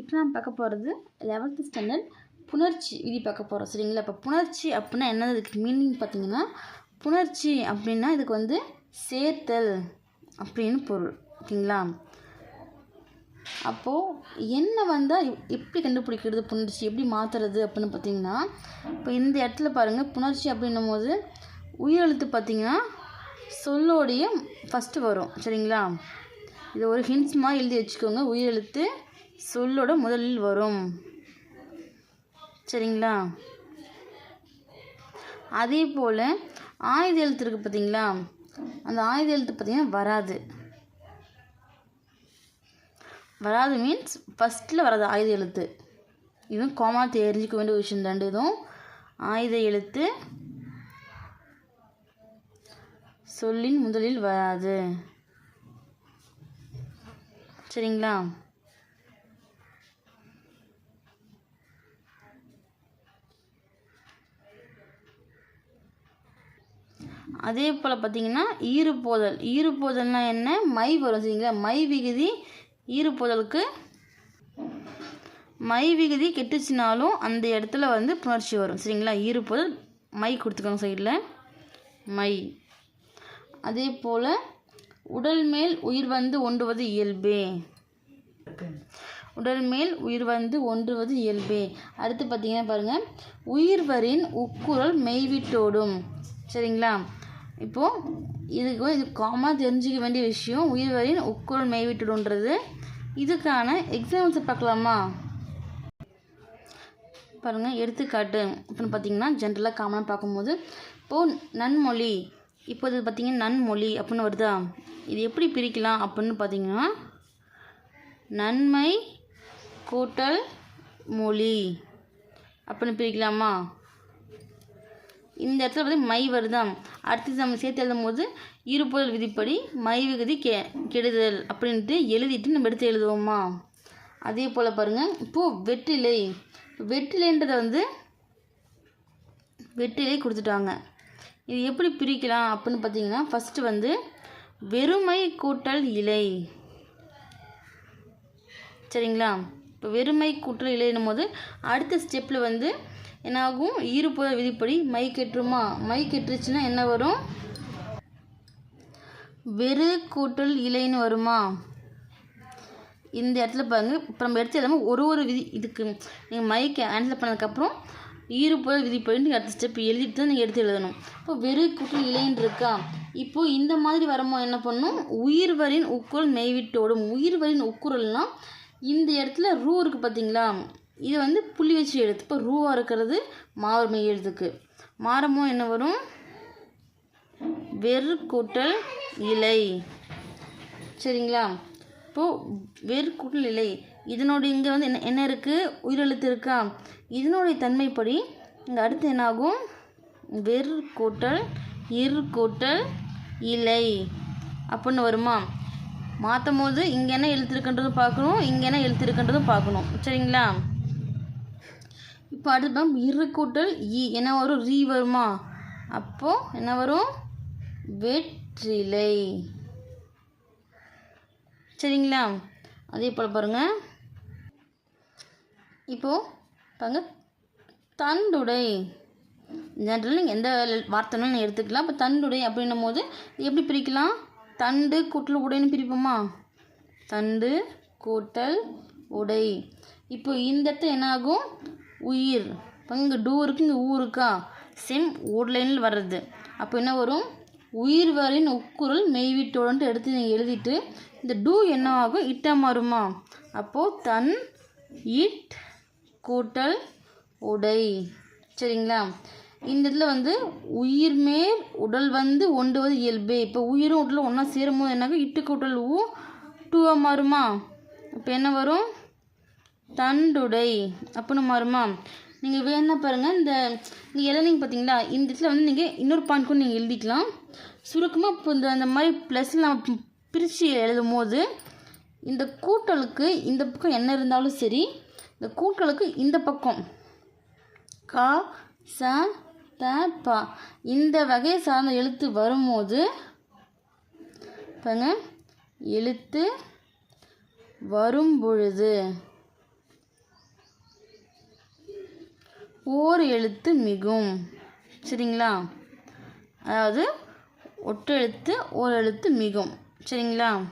இப்போ நான் பார்க்க போகிறது லெவன்த்து ஸ்டாண்டர்ட் புணர்ச்சி விதி பார்க்க போகிறோம் சரிங்களா? இப்போ புணர்ச்சி அப்படின்னா என்ன இதுக்கு மீனிங் பார்த்தீங்கன்னா புணர்ச்சி அப்படின்னா இதுக்கு வந்து சேர்த்தல் அப்படின்னு பொருள். ஓகேங்களா? அப்போது என்ன வந்தால் எப்படி கண்டுபிடிக்கிறது புணர்ச்சி? எப்படி மாற்றுறது அப்படின்னு பார்த்தீங்கன்னா இப்போ இந்த இடத்துல பாருங்கள் புணர்ச்சி அப்படின்னும் போது உயிரெழுத்து பார்த்தீங்கன்னா சொல்லோடைய ஃபஸ்ட்டு வரும். சரிங்களா? இது ஒரு ஹிண்ட்ஸ் மாதிரி எழுதி வச்சுக்கோங்க. உயிரெழுத்து சொல்லோட முதலில் வரும். சரிங்களா? அதே போல் ஆயுத எழுத்து இருக்குது பார்த்தீங்களா அந்த ஆயுத எழுத்து பார்த்தீங்கன்னா வராது. வராது மீன்ஸ் ஃபஸ்ட்டில் வராது ஆயுத எழுத்து. இதுவும் கோமா தெரிஞ்சிக்க வேண்டிய விஷயம் ரெண்டு இதுவும் ஆயுத எழுத்து சொல்லின் முதலில் வராது. சரிங்களா? அதே போல் பார்த்தீங்கன்னா ஈறுபோதல். ஈறுபோதல்னால் என்ன? மை வரும் சரிங்களா? மை விகுதி ஈறுபோதலுக்கு மை விகுதி கெட்டுச்சுனாலும் அந்த இடத்துல வந்து புணர்ச்சி வரும் சரிங்களா? ஈறுபோதல் மை கொடுத்துக்கோங்க சைடில் மை. அதே போல் உடல் மேல் உயிர் வந்து ஒன்றுவது இயல்பே. உடல் மேல் உயிர் வந்து ஒன்றுவது இயல்பே. அடுத்து பார்த்தீங்கன்னா பாருங்கள் உயிர்வரின் உக்குரல் மெய்விட்டோடும் சரிங்களா? இப்போது இதுக்கு இது காமனாக தெரிஞ்சிக்க வேண்டிய விஷயம் உயிர் வரையின் உக்குரல் மேய்விட்டுடுன்றது. இதுக்கான எக்ஸாம்பிள்ஸை பார்க்கலாமா? பாருங்கள் எடுத்துக்காட்டு. அப்படின்னு பார்த்தீங்கன்னா ஜென்ரலாக காமனாக பார்க்கும்போது இப்போது நன்மொழி. இப்போ இது பார்த்தீங்கன்னா நன்மொழி அப்படின்னு வருதா? இது எப்படி பிரிக்கலாம் அப்படின்னு பார்த்தீங்கன்னா நன்மை கூட்டல் மொழி அப்படின்னு பிரிக்கலாமா? இந்த இடத்துல வந்து மை வருதா அடுத்து நம்ம சேர்த்து எழுதும் போது விதிப்படி மை விகுதி கெ கெடுதல் அப்படின்ட்டு எழுதிட்டு நம்ம எடுத்து எழுதுவோமா? அதே போல் பாருங்கள் இப்போது வெற்றிலை. வெற்றிலைன்றதை வந்து வெற்றிலை கொடுத்துட்டாங்க. இது எப்படி பிரிக்கலாம் அப்படின்னு பார்த்தீங்கன்னா ஃபஸ்ட்டு வந்து வெறுமை கூட்டல் இலை. சரிங்களா? இப்போ வெறுமை கூட்டல் இலைன்னும் போது அடுத்த ஸ்டெப்பில் வந்து என்னாகும்? ஈறுப்புத விதிப்படி மை கெட்டுருமா மை கெட்டுருச்சுன்னா என்ன வரும்? வெறு கூட்டல் இலைன்னு வருமா? இந்த இடத்துல பாருங்க. இப்போ நம்ம எடுத்து எல்லாமே ஒரு ஒரு விதி இதுக்கு நீங்கள் மைக்கு ஆன்சர் பண்ணதுக்கப்புறம் ஈறுப்புத விதிப்படி நீங்கள் அடுத்த ஸ்டெப் எழுதிட்டு தான் நீங்கள் எடுத்து எழுதணும். இப்போ வெறு கூட்டல் இலைன்னு இருக்கா? இப்போது இந்த மாதிரி வரும்போது என்ன பண்ணும்? உயிர்வரின் உக்குரல் மெய்விட்டோடும் உயிர்வரின் உக்குரல்னால் இந்த இடத்துல ரூ இருக்குது பார்த்தீங்களா இது வந்து புள்ளி வச்சு எழுத்து. இப்போ ரூவாக இருக்கிறது மாறு மெய் எழுத்துக்கு. மாறமோ என்ன வரும்? வெறு கூட்டல் இலை. சரிங்களா? இப்போது வெறு கூட்டல் இலை. இதனோட இங்கே வந்து என்ன என்ன இருக்குது உயிரெழுத்து இருக்கா? இதனுடைய தன்மைப்படி இங்கே அடுத்து என்னாகும்? வெறு கூட்டல் இரு கூட்டல் இலை அப்படின்னு வருமா? மாற்றும் போது இங்கே என்ன எழுத்துருக்குன்றதும் பார்க்கணும் இங்கே என்ன எழுத்துருக்குன்றதும் பார்க்கணும். சரிங்களா? இப்போ அடுத்து இரு கூட்டல் இ என்ன வரும்? ரீ வருமா? அப்போது என்ன வரும்? வெற்றிலை. சரிங்களா? அதே போல் பாருங்கள் இப்போது பாருங்க. தண்டுடை. ஜென்ரல் நீங்கள் எந்த வார்த்தைனாலும் நீங்கள் எடுத்துக்கலாம். இப்போ தண்டுடை அப்படின்னும் போது எப்படி பிரிக்கலாம்? தண்டு கூட்டல் உடைன்னு பிரிப்போமா? தண்டு கூட்டல் உடை. இப்போ இந்த இடத்துல என்ன ஆகும்? உயிர். இப்போ இங்கே டூ இருக்கு இங்கே ஊ இருக்கா? சேம் லைனில் வர்றது. அப்போ என்ன வரும்? உயிர் வரின் உக்குரல் மெய்விட்டோடன்ட்டு எடுத்து நீங்கள் எழுதிட்டு இந்த டூ என்ன ஆகும் இட்டாக மாறுமா? அப்போது தன் இட் கூட்டல் உடை. சரிங்களா? இந்த இதில் வந்து உயிர் மேல் உடல் வந்து ஒன்றுவது இயல்பே. இப்போ உயிரும் உடலும் ஒன்றா சேரும்போது என்னாகும்? இட்டு கூட்டல் ஊ டூவாக மாறுமா? இப்போ என்ன வரும்? தண்டுடை. அப்படின்னு மாறுமா நீங்கள் வேணா பாருங்கள் இந்த நீங்கள் எழுதிங்க பார்த்தீங்களா இந்த இடத்துல வந்து நீங்கள் இன்னொரு பாயிண்ட் கூட நீங்கள் எழுதிக்கலாம். சுருக்கமாக இப்போ இந்த அந்த மாதிரி ப்ளஸ் நம்ம பிரித்து எழுதும் போது இந்த கூட்டலுக்கு இந்த பக்கம் என்ன இருந்தாலும் சரி இந்த கூட்டலுக்கு இந்த பக்கம் கா ச த ப இந்த வகையை சார்ந்த எழுத்து வரும்போது பாருங்க எழுத்து வரும் பொழுது ஓர் எழுத்து மிகும். சரிங்களா? அதாவது ஒட்டெழுத்து ஓர் எழுத்து மிகும். சரிங்களா?